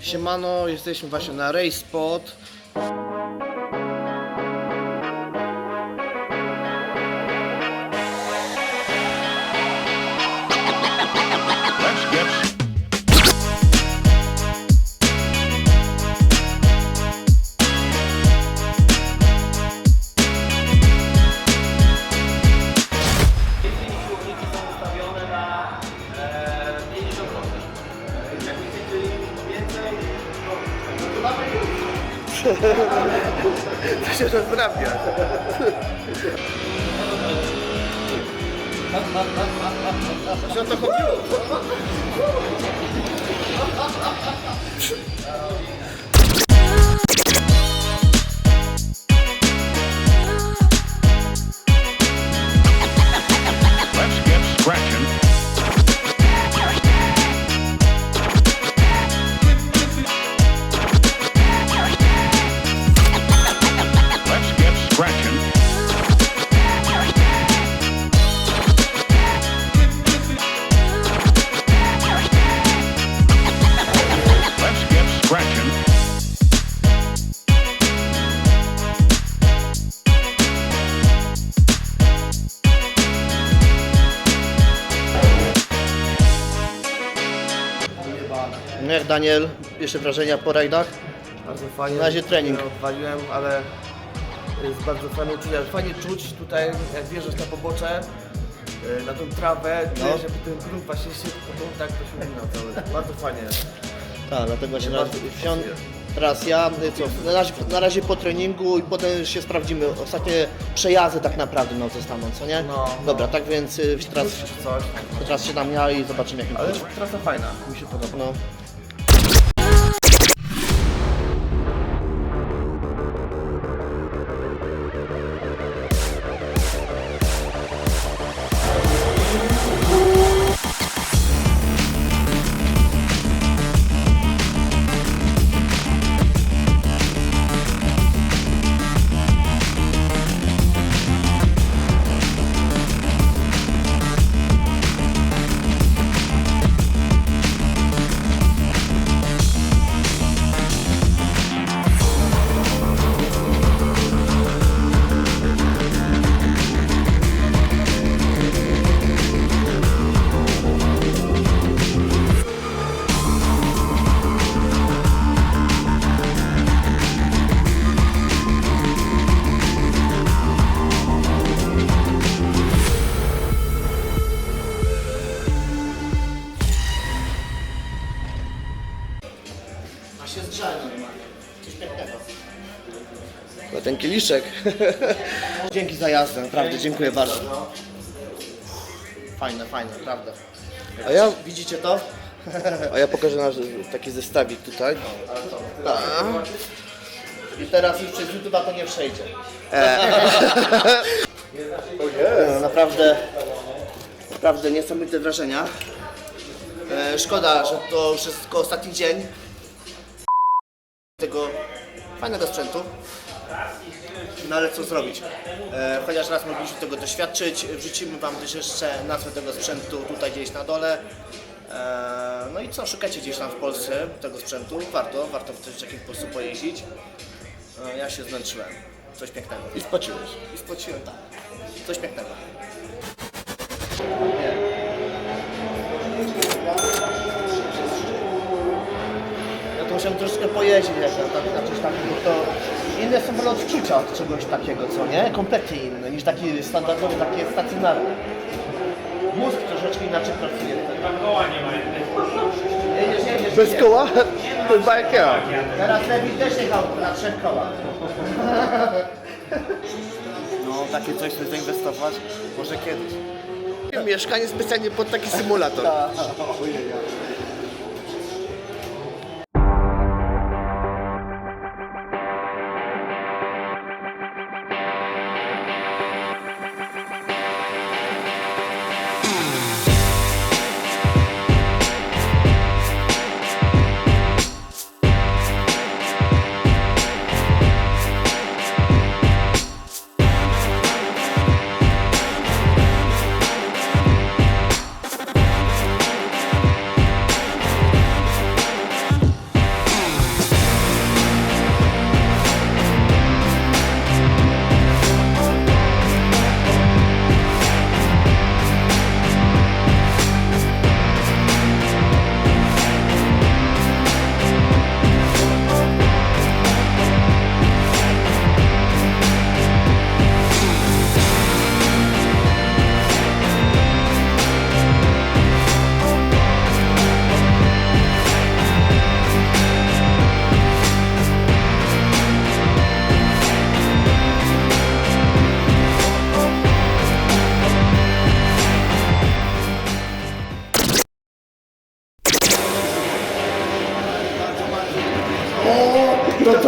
Siemano, jesteśmy właśnie na Race Spot. To się rozrabia. Że to chodziło. No jak Daniel, pierwsze wrażenia po rajdach? Bardzo fajnie. Na razie trening. Ja Odwaliłem, ale jest bardzo fajnie uczucie. Fajnie czuć tutaj, jak wjeżdżasz na pobocze, y, na tą trawę, No. żeby ten grunt właśnie się potem tak to się umina cały. Bardzo fajnie. Tak, dlatego właśnie na, Bardzo wsią- teraz ja, y, co, na razie, na razie po treningu i potem się sprawdzimy. Ostatnie przejazdy tak naprawdę nam zostaną, co nie? No, no. Dobra, tak więc y, teraz, Czy coś. teraz się tam ja i zobaczymy jak mi Ale pójdzie. trasa fajna, mi się podoba. No. Się normalnie. Coś pięknego. No ten kieliszek. Dzięki za jazdę, naprawdę, dziękuję bardzo. Fajne, fajne, naprawdę. A ja, Widzicie to? a ja pokażę nasz taki zestawik tutaj. Tak. I teraz już przez YouTube'a to nie przejdzie. No, naprawdę, naprawdę niesamowite wrażenia. E, szkoda, że to tylko ostatni dzień tego fajnego sprzętu. No ale co zrobić? E, chociaż raz mogliśmy tego doświadczyć, wrzucimy Wam też jeszcze nazwę tego sprzętu tutaj gdzieś na dole. E, no i co, szukajcie gdzieś tam w Polsce tego sprzętu. Warto, warto w coś takim sposób pojeździć. E, ja się zmęczyłem. Coś pięknego. I spociłeś. I spociłem, tak. Coś pięknego. Ja musiałem troszkę pojeździć jak na, tak, na coś takiego, to inne są w ogóle odczucia od czegoś takiego, co nie? Kompletnie inne niż taki standardowy, taki stacjonarny. Mózg troszeczkę inaczej pracuje. koła nie ma Jedziesz, jedziesz, Bez jedziesz. koła? To jest bajka. Teraz Lewi też jechał na trzech kołach. No, takie coś chcesz zainwestować? Może kiedyś. Mieszkanie specjalnie pod taki symulator.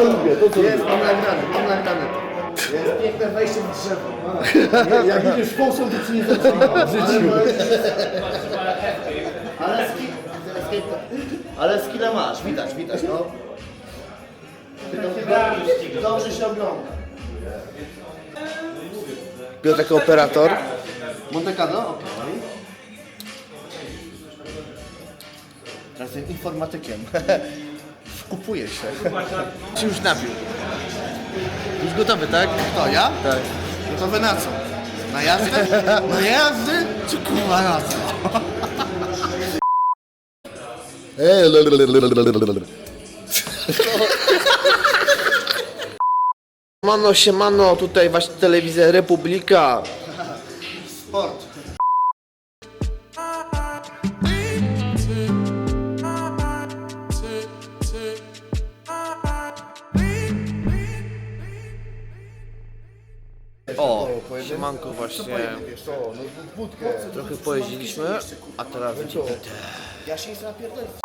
Lubię, to co Jest, mam nagrane, mam nagrane. Jest piękne wejście w drzewo. Jak idziesz fałszą, to ci nie zaczyna w życiu. Ale skill, ale skilla masz, widać, widać, no. Tylko dobrze- Dobrze się ogląda. Biorę taki operator. Monte Carlo? Okej. Teraz jestem informatykiem. Wkupuję się. Czy już nabił? Już gotowy, tak? Kto, ja? Tak. Gotowy na co? Na jazdę? Na jazdę? Czy kurwa na co? Mano, siemano, tutaj właśnie telewizja Republika. Sport. Siemanko właśnie. no, Trochę pojeździliśmy, a teraz idziemy. Ja się nie.